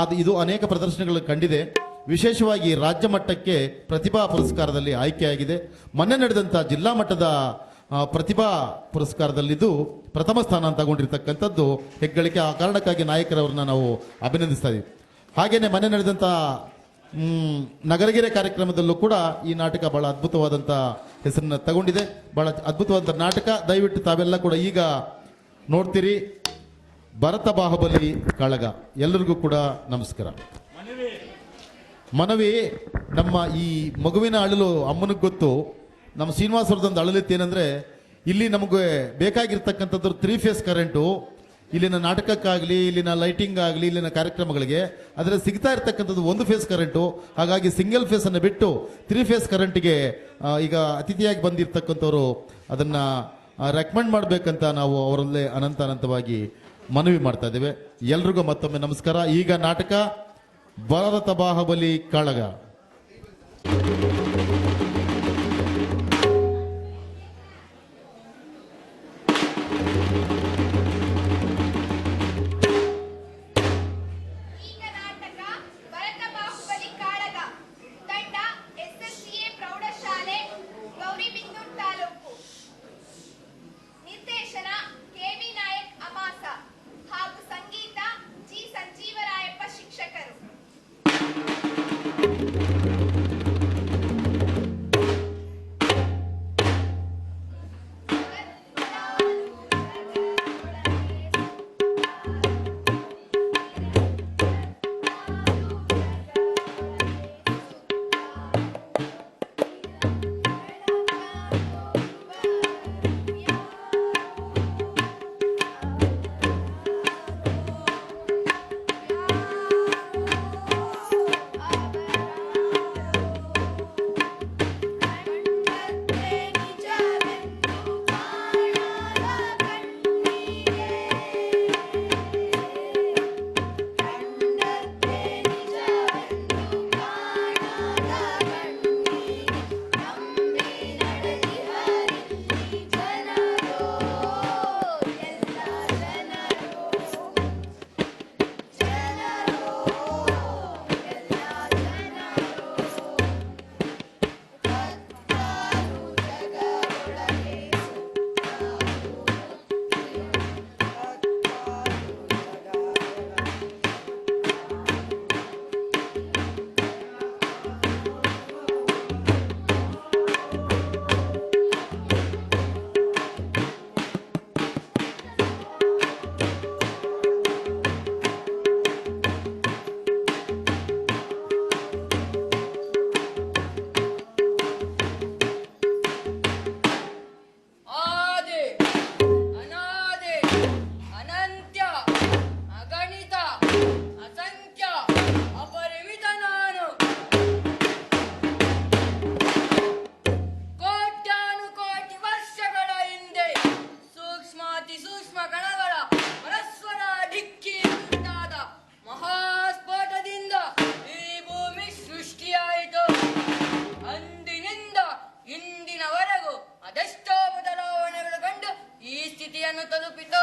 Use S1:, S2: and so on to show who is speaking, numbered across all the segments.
S1: ಅದು ಇದು ಅನೇಕ ಪ್ರದರ್ಶನಗಳು ಕಂಡಿದೆ. ವಿಶೇಷವಾಗಿ ರಾಜ್ಯ ಮಟ್ಟಕ್ಕೆ ಪ್ರತಿಭಾ ಪುರಸ್ಕಾರದಲ್ಲಿ ಆಯ್ಕೆಯಾಗಿದೆ. ಮೊನ್ನೆ ನಡೆದಂಥ ಜಿಲ್ಲಾ ಮಟ್ಟದ ಪ್ರತಿಭಾ ಪುರಸ್ಕಾರದಲ್ಲಿದ್ದು ಪ್ರಥಮ ಸ್ಥಾನ ತಗೊಂಡಿರ್ತಕ್ಕಂಥದ್ದು ಹೆಗ್ಗಳಿಕೆ. ಆ ಕಾರಣಕ್ಕಾಗಿ ನಾಯಕರವ್ರನ್ನ ನಾವು ಅಭಿನಂದಿಸ್ತಾ ಇದ್ದೀವಿ ಹಾಗೆಯೇ ಮೊನ್ನೆ ನಡೆದಂಥ ನಗರಗೆರೆ ಕಾರ್ಯಕ್ರಮದಲ್ಲೂ ಕೂಡ ಈ ನಾಟಕ ಬಹಳ ಅದ್ಭುತವಾದಂಥ ಹೆಸರನ್ನು ತಗೊಂಡಿದೆ. ಬಹಳ ಅದ್ಭುತವಾದಂಥ ನಾಟಕ. ದಯವಿಟ್ಟು ತಾವೆಲ್ಲ ಕೂಡ ಈಗ ನೋಡ್ತೀರಿ. ಭರತ ಬಾಹುಬಲಿ ಕಾಳಗ. ಎಲ್ಲರಿಗೂ ಕೂಡ ನಮಸ್ಕಾರ. ಮನವಿ. ನಮ್ಮ ಈ ಮಗುವಿನ ಅಳಲು ಅಮ್ಮನಿಗೆ ಗೊತ್ತು. ನಮ್ಮ ಶ್ರೀನಿವಾಸವ್ರದ್ದೊಂದು ಅಳಲಿತ್ತು ಏನಂದ್ರೆ ಇಲ್ಲಿ ನಮಗೆ ಬೇಕಾಗಿರ್ತಕ್ಕಂಥದ್ದು ತ್ರೀ ಫೇಸ್ ಕರೆಂಟು ಇಲ್ಲಿನ ನಾಟಕಕ್ಕಾಗಲಿ ಇಲ್ಲಿನ ಲೈಟಿಂಗ್ ಆಗಲಿ ಇಲ್ಲಿನ ಕಾರ್ಯಕ್ರಮಗಳಿಗೆ ಅದರ ಸಿಗ್ತಾ ಇರ್ತಕ್ಕಂಥದ್ದು ಒಂದು ಫೇಸ್ ಕರೆಂಟು ಹಾಗಾಗಿ ಸಿಂಗಲ್ ಫೇಸ್ ಅನ್ನು ಬಿಟ್ಟು ತ್ರೀ ಫೇಸ್ ಕರೆಂಟ್ಗೆ ಈಗ ಅತಿಥಿಯಾಗಿ ಬಂದಿರ್ತಕ್ಕಂಥವ್ರು ಅದನ್ನ ರೆಕಮೆಂಡ್ ಮಾಡಬೇಕಂತ ನಾವು ಅವರಲ್ಲೇ ಅನಂತ ಅನಂತವಾಗಿ ಮನವಿ ಮಾಡ್ತಾ ಇದ್ದೇವೆ. ಎಲ್ರಿಗೂ ಮತ್ತೊಮ್ಮೆ ನಮಸ್ಕಾರ. ಈಗ ನಾಟಕ ಭಾರತ ಬಾಹುಬಲಿ ಕಾಳಗ.
S2: נתנו פתאום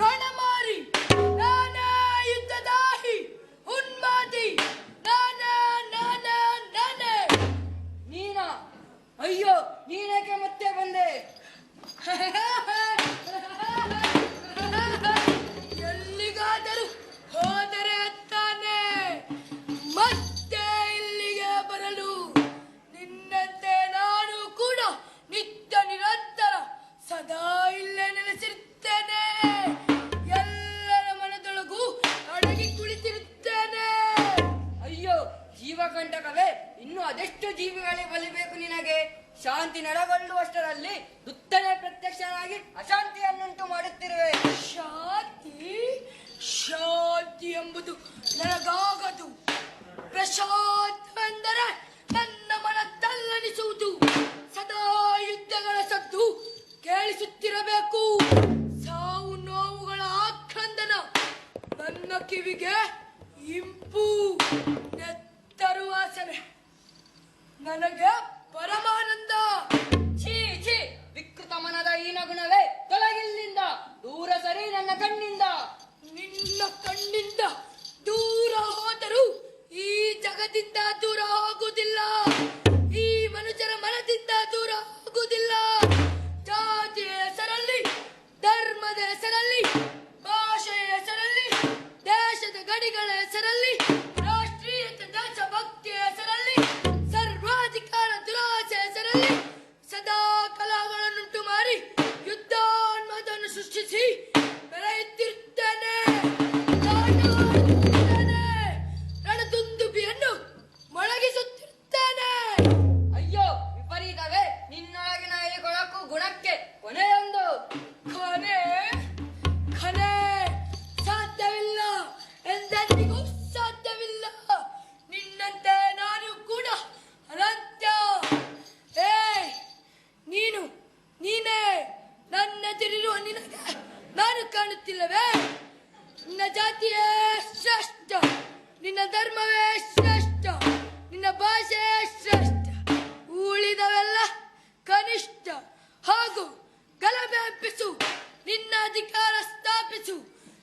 S2: ರಣಮಾರಿ ನಾನಾ ಯುದ್ಧದಾಹಿ ಹುನ್ಮಾದಿ ನಾನಾ ನಾನಾ ನಾನೇ. ನೀನಾ ಅಯ್ಯೋ ನೀನೇಕೆ ಮತ್ತೆ ಬಂದೆ. ಮಾತ್ರವೇ ಇನ್ನು ಅದೆಷ್ಟು ಜೀವಿಗಳೇ ಬಲಿಬೇಕು ನಿನಗೆ. ಶಾಂತಿ ನೆರಗೊಳ್ಳುವಷ್ಟರಲ್ಲಿ ದುತ್ತನೆ ಪ್ರತ್ಯಕ್ಷನಾಗಿ ಅಶಾಂತಿಯನ್ನುಂಟು ಮಾಡುತ್ತಿರುವೆ. ಶಾಂತಿ? ಶಾಂತಿ ಎಂಬುದು ನನಗಾಗದು. ಪ್ರಶಾಂತ ಎಂದರೆ ನನ್ನ ಮನ ತಲ್ಲನಿಸುವುದು ಸದಾ ಯುದ್ಧಗಳ ಸದ್ದು ಕೇಳಿಸುತ್ತಿರಬೇಕು. ಸಾವು ನೋವುಗಳ ಆಕ್ರಂದನ ನನ್ನ ಕಿವಿಗೆ ಇಂಪು. ತರುವಾಸನೆ ನನಗೆ ಪರಮಾನಂದ. ಛೀ ಛೀ. ವಿಕೃತ ಮನದ ಈ ನಗುಣವೇ.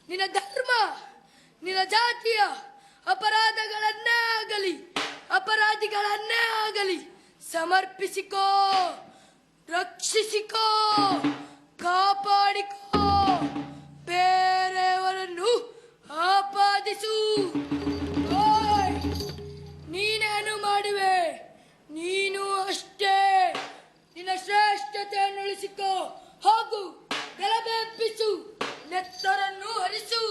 S2: ನಿನ್ನ ಧರ್ಮ, ನಿನ್ನ ಜಾತಿಯ ಅಪರಾಧಗಳನ್ನೇ ಆಗಲಿ ಅಪರಾಧಿಗಳನ್ನೇ ಆಗಲಿ ಸಮರ್ಪಿಸಿಕೋ, ರಕ್ಷಿಸಿಕೋ, ಕಾಪಾಡಿಕೋ, ಬೇರೆಯವರನ್ನು ಆಪಾದಿಸು. ನೀನೇನು ಮಾಡುವೆ ನೀನು ಅಷ್ಟೇ. ನಿನ್ನ ಶ್ರೇಷ್ಠತೆಯನ್ನು ಉಳಿಸಿಕೋ ಹಾಗೂ ಗಲಭೆ ನೆತ್ತರನ್ನು ಹರಿಸು.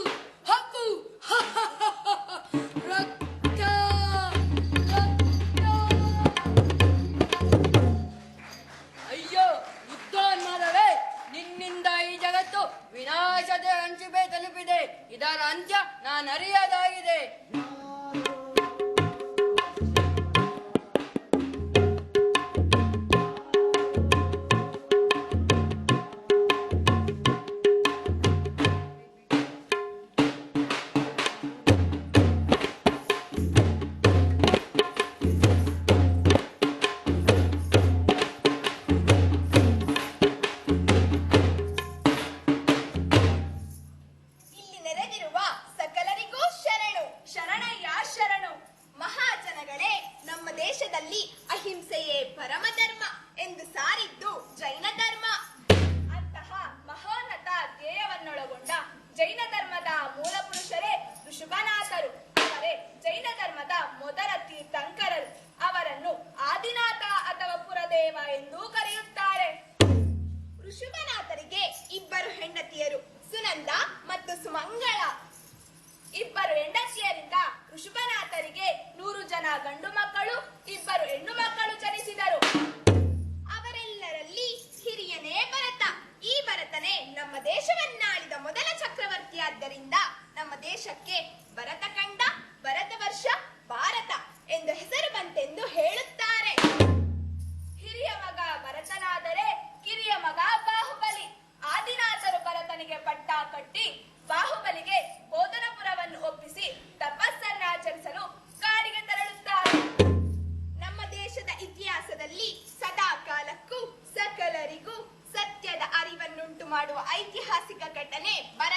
S3: ¿Qué?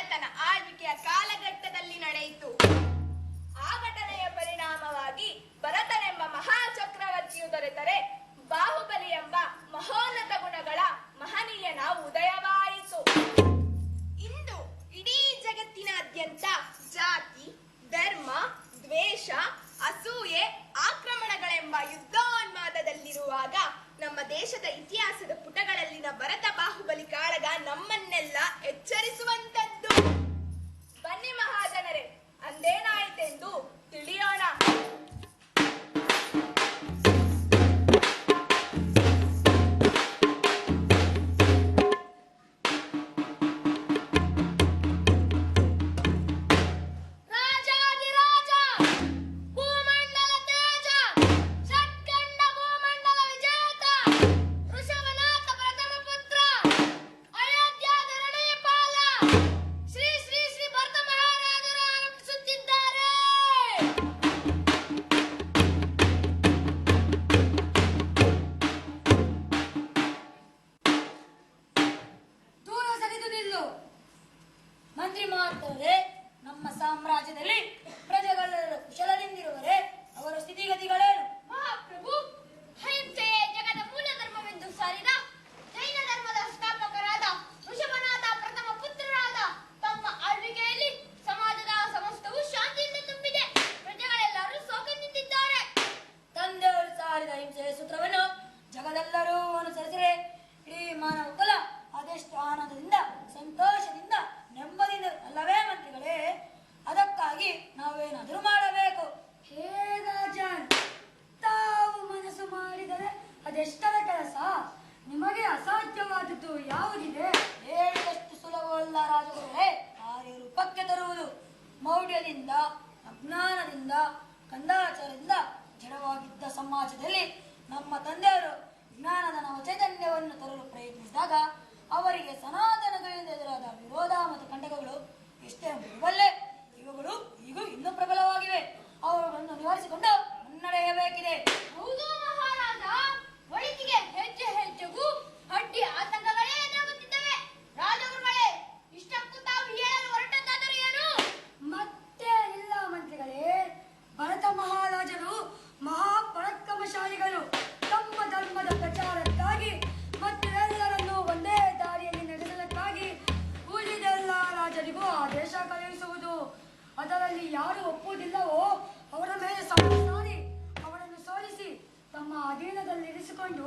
S3: ಅಧೀನದಲ್ಲಿರಿಸಿಕೊಂಡು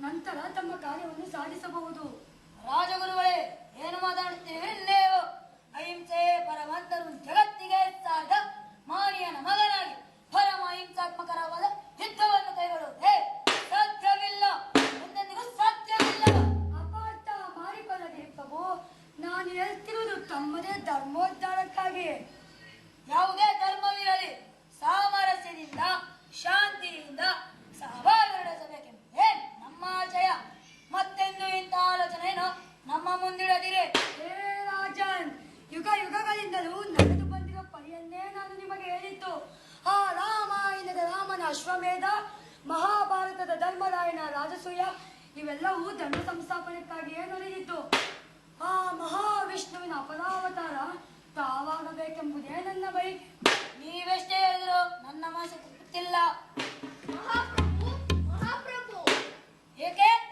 S3: ನಂತರ ತಮ್ಮ ಕಾರ್ಯವನ್ನು ಸಾಧಿಸಬಹುದು. ರಾಜಗುರುಗಳೇ, ಏನು ಮಾತಾಡುತ್ತೇವೆ ಅಹಿಂಸೆ ಪರಮಂತರು ಜಗತ್ತಿಗೆ ಸಾಧ ಮಾರಿಯನ ಮಗನಾಗಿ ಪರಮ ಅಹಿಂಸಾತ್ಮಕರವಾದ ಯುದ್ಧವನ್ನು ಕೈಗೊಳ್ಳುತ್ತೆ ಸಾಧ್ಯವಿಲ್ಲ. ಎಂದೆಂದಿಗೂ ಸಾಧ್ಯವಿಲ್ಲ. ಅಪಾರ್ಥ ಮಾಡಿಕೊಳ್ಳದೆ ಪ್ರಭು ನಾನು ಹೇಳ್ತಿರುವುದು ತಮ್ಮದೇ ಧರ್ಮೋದ್ಧಾರಕ್ಕಾಗಿ. ಯಾವುದೇ ಧರ್ಮವಿರಲಿ, ಸಾಮರಸ್ಯದಿಂದ, ಶಾಂತಿಯಿಂದ ಮಾಜಯ ಮತ್ತೆಂದು ಇಂಥ ಆಲೋಚನೆಯನ್ನು ನಮ್ಮ ಮುಂದಿಡದಿರೆ. ಹೇ ರಾಜನ್ ಯುಗ ಯುಗಗಳಿಂದಲೂ ನಡೆದು ಬಂದಿರೋ ಪರಿಯನ್ನೇ ನಾನು ನಿಮಗೆ ಹೇಳಿತ್ತು ಆ ರಾಮಾಯಣದ ರಾಮನ ಅಶ್ವಮೇಧ ಮಹಾಭಾರತದ ಧರ್ಮರಾಯನ ರಾಜಸೂಯ ಇವೆಲ್ಲವೂ ಧರ್ಮ ಸಂಸ್ಥಾಪನೆಕ್ಕಾಗಿಯೇ ನಡೆಯಿತು ಆ ಮಹಾವಿಷ್ಣುವಿನ ಅಪರಾವತಾರ ತಾವಾಗಬೇಕೆಂಬುದೇ ನನ್ನ ಬಯಕೆ. ನೀವೆಷ್ಟೇ ಹೇಳಿದ್ರು ನನ್ನ ಮಾಸೆ ಗೊತ್ತಿಲ್ಲ.
S4: You get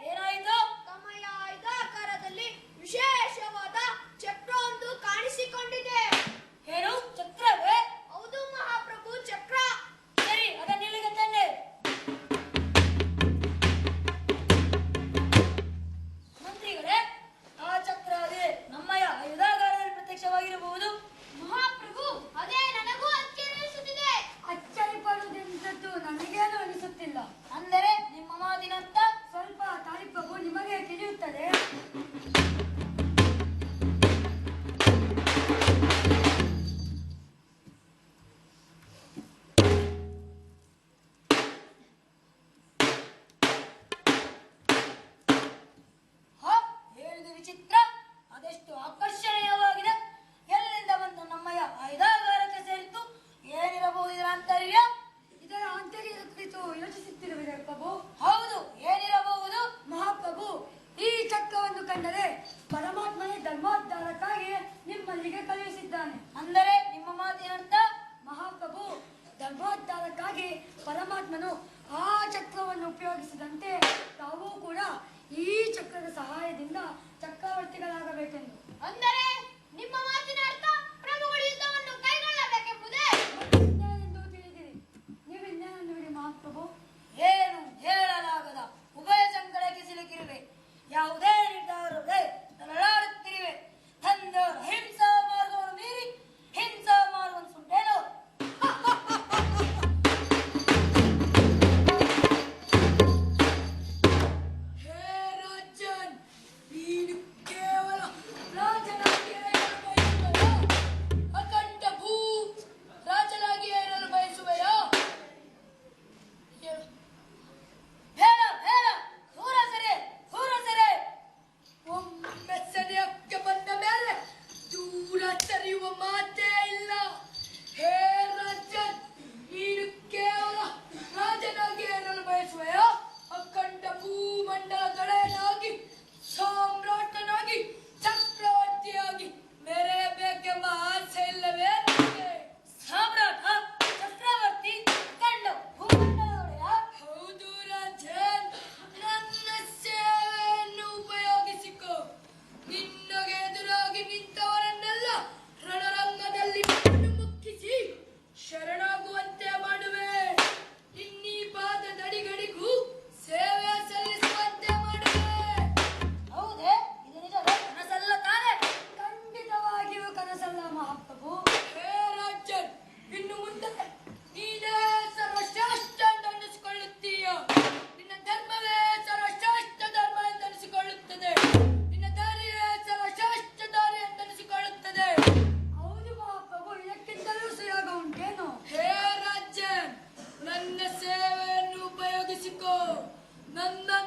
S4: No, no.